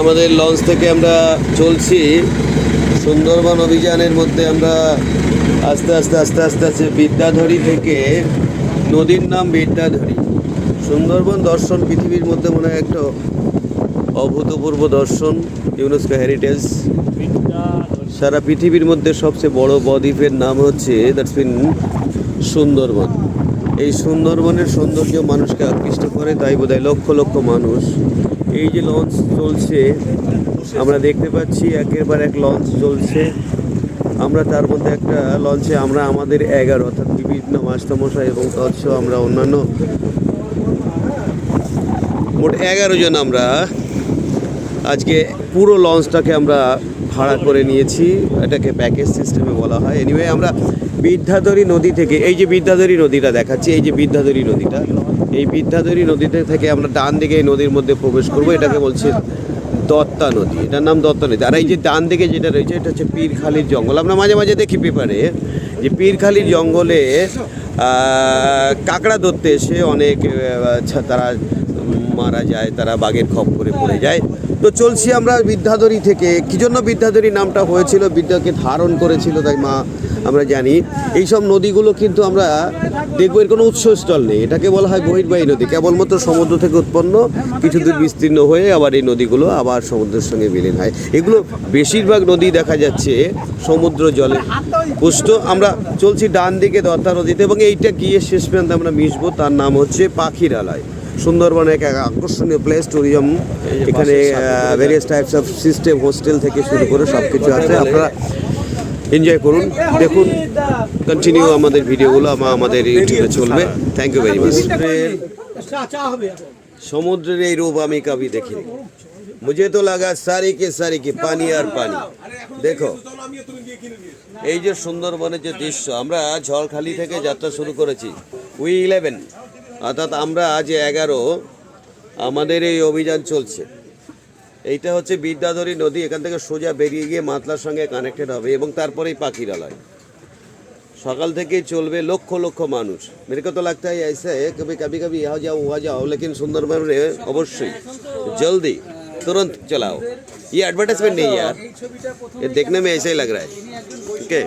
আমাদের লঞ্চ থেকে আমরা চলছি। সুন্দরবন অভিযানের মধ্যে আমরা আস্তে আস্তে আস্তে আস্তে আস্তে বিদ্যাধরী থেকে নদীর নাম বিদ্যাধরী। সুন্দরবন দর্শন পৃথিবীর মধ্যে মনে হয় একটা অভূতপূর্ব দর্শন, ইউনেস্কো হেরিটেজ। সারা পৃথিবীর মধ্যে সবচেয়ে বড় বদ্বীপের নাম হচ্ছে, দ্যাটস বিন সুন্দরবন। এই সুন্দরবনের সৌন্দর্য মানুষকে আকৃষ্ট করে, তাই বোধহয় লক্ষ লক্ষ মানুষ এই যে লঞ্চ চলছে, আমরা দেখতে পাচ্ছি একের পর এক লঞ্চ চলছে। আমরা তার মধ্যে একটা লঞ্চে আমরা আমাদের এগারো, অর্থাৎ বিভিন্ন মাস্টারমশাই এবং তৎসহ আমরা অন্যান্য মোট এগারো জন আমরা আজকে পুরো লঞ্চটাকে আমরা ভাড়া করে নিয়েছি। এটাকে প্যাকেজ সিস্টেমে বলা হয়। এনিওয়ে আমরা বিদ্যাধরী নদী থেকে, এই যে বিদ্যাধরী নদীটা দেখাচ্ছি, এই যে বিদ্যাধরী নদীটা। এই বিদ্যাধরী নদীতে থেকে আমরা ডান দিকে এই নদীর মধ্যে প্রবেশ করব, এটাকে বলছে দত্তা নদী। এটার নাম দত্তা নদী। আর এই যে ডান দিকে যেটা রয়েছে, এটা হচ্ছে পীরখালির জঙ্গল। আমরা মাঝে মাঝে দেখি পেপারে যে পীরখালির জঙ্গলে কাঁকড়া ধরতে এসে অনেক তারা মারা যায়, তারা বাঘের খপ্পরে পড়ে যায়। তো চলছি আমরা বিদ্যাধরী থেকে। কি জন্য বিদ্যাধরী নামটা হয়েছিল? বিদ্যাকে ধারণ করেছিল তাই মা, আমরা জানি। এই সব নদীগুলো কিন্তু আমরা দেখব, এর কোনো উৎসস্থল নেই। এটাকে বলা হয় বহির্বাহী নদী। কেবলমাত্র সমুদ্র থেকে উৎপন্ন, কিছু দূর বিস্তীর্ণ হয়ে আবার এই নদীগুলো আবার সমুদ্রের সঙ্গে বিলীন হয়। এগুলো বেশিরভাগ নদী দেখা যাচ্ছে সমুদ্র জলে পুষ্ট। আমরা চলছি ডান দিকে দত্তা নদীতে এবং এইটা গিয়ে শেষ পর্যন্ত আমরা মিশবো। তার নাম হচ্ছে পাখিরালয়। সুন্দরবনে এক আকর্ষণীয় প্লেস ট্যুরিজম এখানে various types of system hostel থেকে শুরু করে সব কিছু আছে আপনারা এনজয় করুন দেখুন কন্টিনিউ আমাদের ভিডিওগুলো আমা- আমাদের ইউটিউবে চলবে। থ্যাংক ইউ ভেরি মাচ সমুদ্রের এই রূপ আমি কবি দেখিনি। মুঝে তো লাগা সারি কে সারি কি পানি আর পানি। দেখো এই যে সুন্দরবনের যে দৃশ্য আমরা ঝড়খালি থেকে যাত্রা শুরু করেছি। উই ইলেভেন অর্থাৎ আমরা আজ এগারো আমাদের এই অভিযান চলছে এইটা হচ্ছে বিদ্যাধরী নদী এখান থেকে সোজা বেরিয়ে গিয়ে মাতলার সঙ্গে কানেক্টেড হবে এবং তারপরেই পাখিরালয় সকাল থেকেই চলবে লক্ষ লক্ষ মানুষ मेरे को तो लगता है ऐसे है कभी कभी कभी यहाँ जाओ वहाँ जाओ लेकिन सुंदरबन में अवश्य जल्दी तुरंत चलाओ ये एडवर्टाइजमेंट नहीं है यार ये देखने में ऐसा ही लग रहा है ठीक है